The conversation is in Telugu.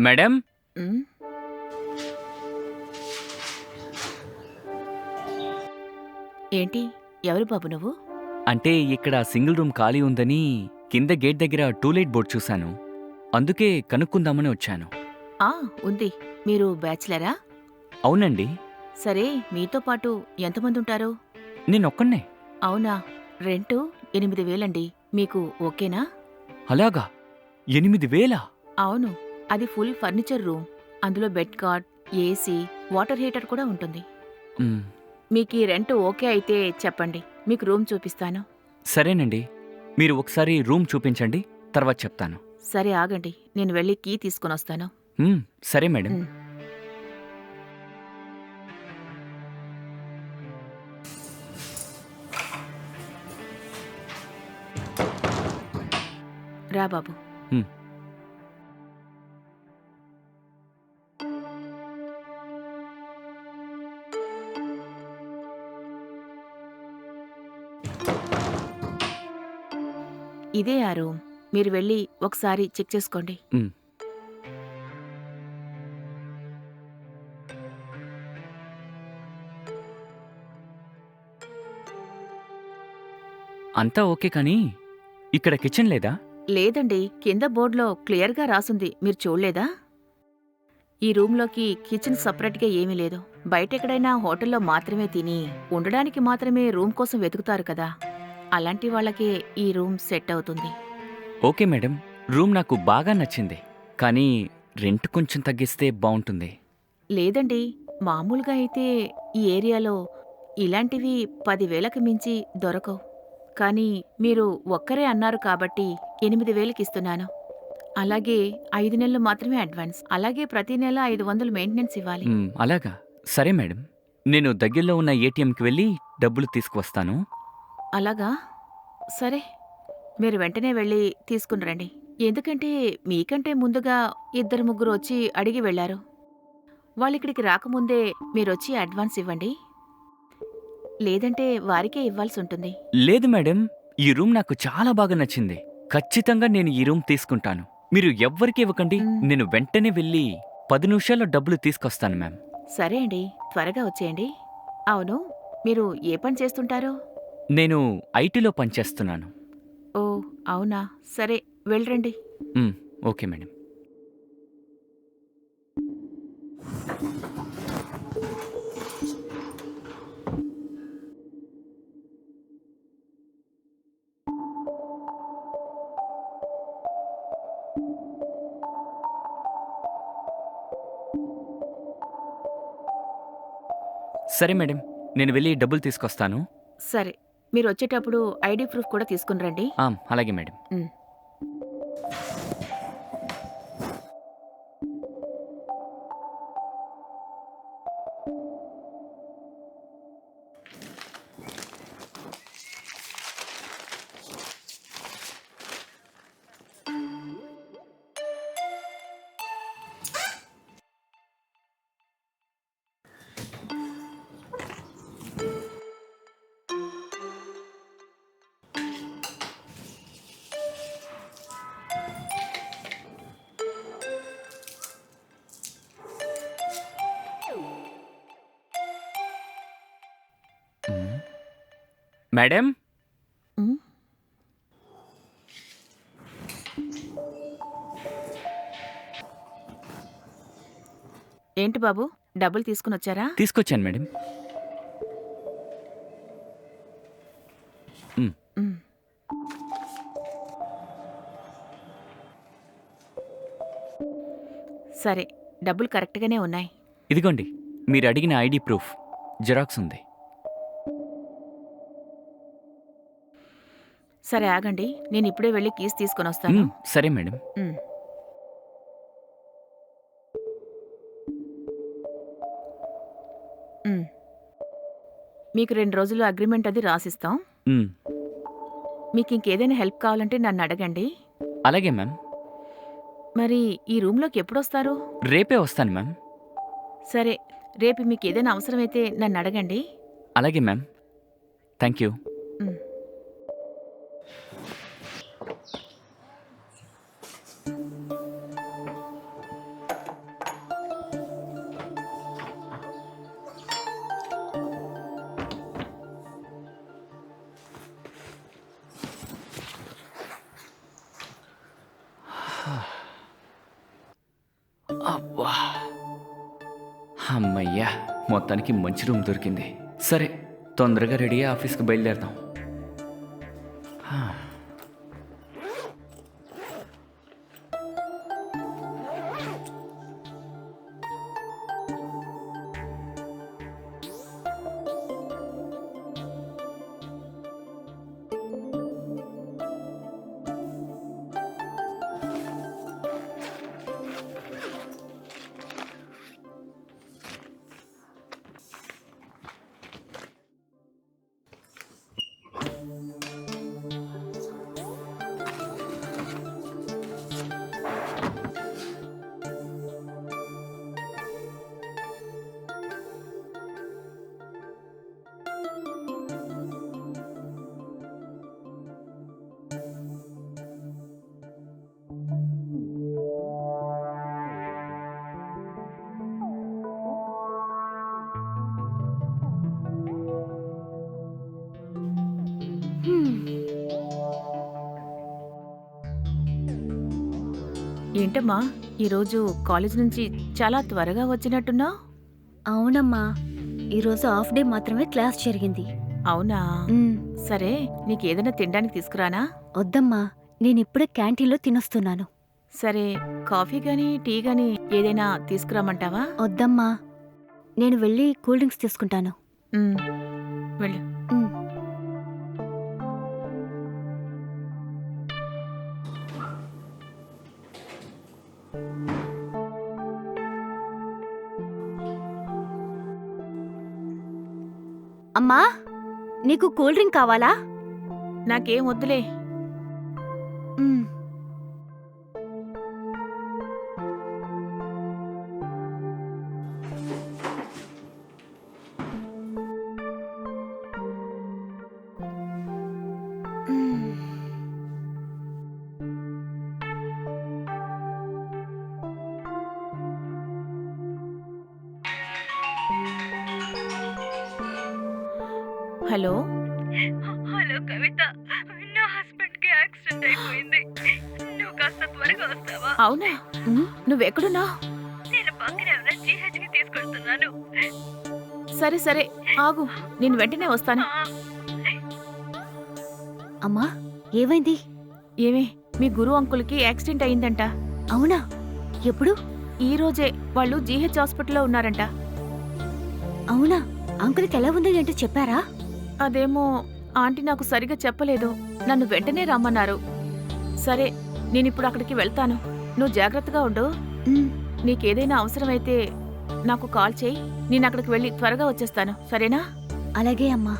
మేడం? ఉమ్, ఏంటి? ఎవరు బాబు నువ్వు? అంటే ఇక్కడ సింగిల్ రూమ్ ఖాళీ ఉందని కింద గేట్ దగ్గర టూలెట్ బోర్డ్ చూశాను. అందుకే కనుక్కుందామని వచ్చాను. ఆ ఉంది. మీరు బ్యాచిలరా? అవునండి. సరే మీతో పాటు ఎంతమంది ఉంటారు? నేనొక్కనే అవునా? రెంటు ఎనిమిది వేలండి. మీకు ఓకేనా? అలాగా? ఎనిమిది వేలా? అవును. అది ఫుల్ ఫర్నిచర్ రూమ్. అందులో bed card AC water heater కూడా ఉంటుంది. మీకు ఈ రెంట్ ఓకే అయితే చెప్పండి. మీకు రూమ్ చూపిస్తాను. సరేనండి. మీరు ఒకసారి రూమ్ చూపించండి తర్వాత చెప్తాను. సరే ఆగండి. నేను వెళ్ళి కీ తీసుకుని వస్తాను. సరే మేడం. రా బాబు. ఇదే ఆ రూమ్. మీరు వెళ్ళి ఒకసారి చెక్ చేసుకోండి. అంతా ఓకే కానీ ఇక్కడ కిచెన్ లేదా? లేదండి కింద బోర్డులో క్లియర్గా రాసుంది. మీరు చూడలేదా? ఈ రూమ్లోకి కిచెన్ సపరేట్గా ఏమీ లేదు. బయట ఎక్కడైనా హోటల్లో మాత్రమే తిని ఉండడానికి మాత్రమే రూమ్ కోసం వెతుకుతారు కదా. అలాంటి వాళ్ళకే ఈ రూమ్ సెట్ అవుతుంది. ఓకే మేడం రూమ్ నాకు బాగా నచ్చింది. కానీ రెంట్ కొంచెం తగ్గిస్తే బాగుంటుంది. లేదండి మామూలుగా అయితే ఈ ఏరియాలో ఇలాంటివి పదివేలకు మించి దొరకవు. కానీ మీరు ఒక్కరే అన్నారు కాబట్టి ఎనిమిది వేలకి ఇస్తున్నాను. అలాగే ఐదు నెలలు మాత్రమే అడ్వాన్స్. అలాగే ప్రతి నెల ఐదు వందలు మెయింటెనెన్స్ ఇవ్వాలి. అలాగా. సరే మేడం నేను దగ్గరలో ఉన్న ఏటీఎంకి వెళ్ళి డబ్బులు తీసుకువస్తాను. అలాగా? సరే మీరు వెంటనే వెళ్ళి తీసుకుని రండి. ఎందుకంటే మీకంటే ముందుగా ఇద్దరు ముగ్గురు వచ్చి అడిగి వెళ్ళారు. వాళ్ళు ఇక్కడికి రాకముందే మీరొచ్చి అడ్వాన్స్ ఇవ్వండి. లేదంటే వారికే ఇవ్వాల్సి ఉంటుంది. లేదు మేడం ఈ రూమ్ నాకు చాలా బాగా నచ్చింది. ఖచ్చితంగా నేను ఈ రూమ్ తీసుకుంటాను. మీరు ఎవ్వరికి ఇవ్వకండి. నేను వెంటనే వెళ్ళి పది నిమిషాల్లో డబ్బులు తీసుకొస్తాను మ్యామ్. సరే అండి త్వరగా వచ్చేయండి. అవును మీరు ఏ పని చేస్తుంటారు? నేను ఐటీలో పనిచేస్తున్నాను. ఓ అవునా? సరే వెళ్ళరండి మ్, ఓకే మేడం. సరే మేడం నేను వెళ్ళి డబ్బులు తీసుకొస్తాను. సరే. మీరు వచ్చేటప్పుడు ఐడి ప్రూఫ్ కూడా తీసుకుని రండి. అలాగే మేడం. మేడం? ఏంటి బాబు డబ్బులు తీసుకుని వచ్చారా? తీసుకొచ్చాను మేడం. సరే డబ్బులు కరెక్ట్గానే ఉన్నాయి. ఇదిగోండి మీరు అడిగిన ఐడి ప్రూఫ్ జిరాక్స్ ఉంది. సరే ఆగండి. నేను ఇప్పుడే వెళ్ళి కీస్ తీసుకొని వస్తాను. సరే మేడం. మీకు రెండు రోజులు అగ్రిమెంట్ అది రాసిస్తాం. మీకు ఇంకేదైనా హెల్ప్ కావాలంటే నన్ను అడగండి. అలాగే మ్యామ్. మరి ఈ రూమ్లోకి ఎప్పుడొస్తారు? రేపే వస్తాను మ్యామ్. సరే రేపు మీకు ఏదైనా అవసరమైతే నన్ను అడగండి. అలాగే మ్యామ్. Thank you. అబ్బా. అమ్మయ్యా మొత్తానికి మంచి రూమ్ దొరికింది. సరే తొందరగా రెడీ ఆఫీస్కి బయలుదేరదాం. ఏంటమ్మా? ఈరోజు కాలేజ్ నుంచి చాలా త్వరగా వచ్చినట్టున్నావు అవునమ్మా. ఈరోజు హాఫ్ డే మాత్రమే క్లాస్ జరిగింది. అవునా? సరే నీకు ఏదైనా తినడానికి తీసుకురానా? వద్దమ్మా. నేనిప్పుడే క్యాంటీన్లో తినొస్తున్నాను. సరే కాఫీ గాని టీ గాని ఏదైనా తీసుకురామంటావా? వద్దమ్మా. నేను వెళ్ళి కూల్ డ్రింక్స్ తీసుకుంటాను. వెళ్ళు. అమ్మా నీకు కూల్ డ్రింక్ కావాలా? నాకేం వద్దులే. హలో? హలో కవిత నా హస్బెండ్కి యాక్సిడెంట్ అయిపోయింది. నువ్వు కాస్త త్వరగా వస్తావా? అవునా? నువ్వెక్కడున్నా? నేను పక్కనే ఉన్న జీహెచ్కి తీసుకెళ్తున్నాను సరే సరే ఆగు. నేను వెంటనే వస్తాను. అమ్మా ఏమైంది? ఏమే మీ గురు అంకుల్కి యాక్సిడెంట్ అయిందంట. అవునా? ఎప్పుడు? ఈ రోజే వాళ్ళు జీహెచ్ హాస్పిటల్లో ఉన్నారంట. అవునా? అంకుల్కి ఎలా ఉంది ఏంటో చెప్పారా? అదేమో ఆంటీ నాకు సరిగా చెప్పలేదు. నన్ను వెంటనే రమ్మన్నారు. సరే నేనిప్పుడు అక్కడికి వెళ్తాను. నువ్వు జాగ్రత్తగా ఉండు. నీకేదైనా అవసరమైతే నాకు కాల్ చేయి. నేను అక్కడికి వెళ్ళి త్వరగా వచ్చేస్తాను. సరేనా? అలాగే అమ్మా.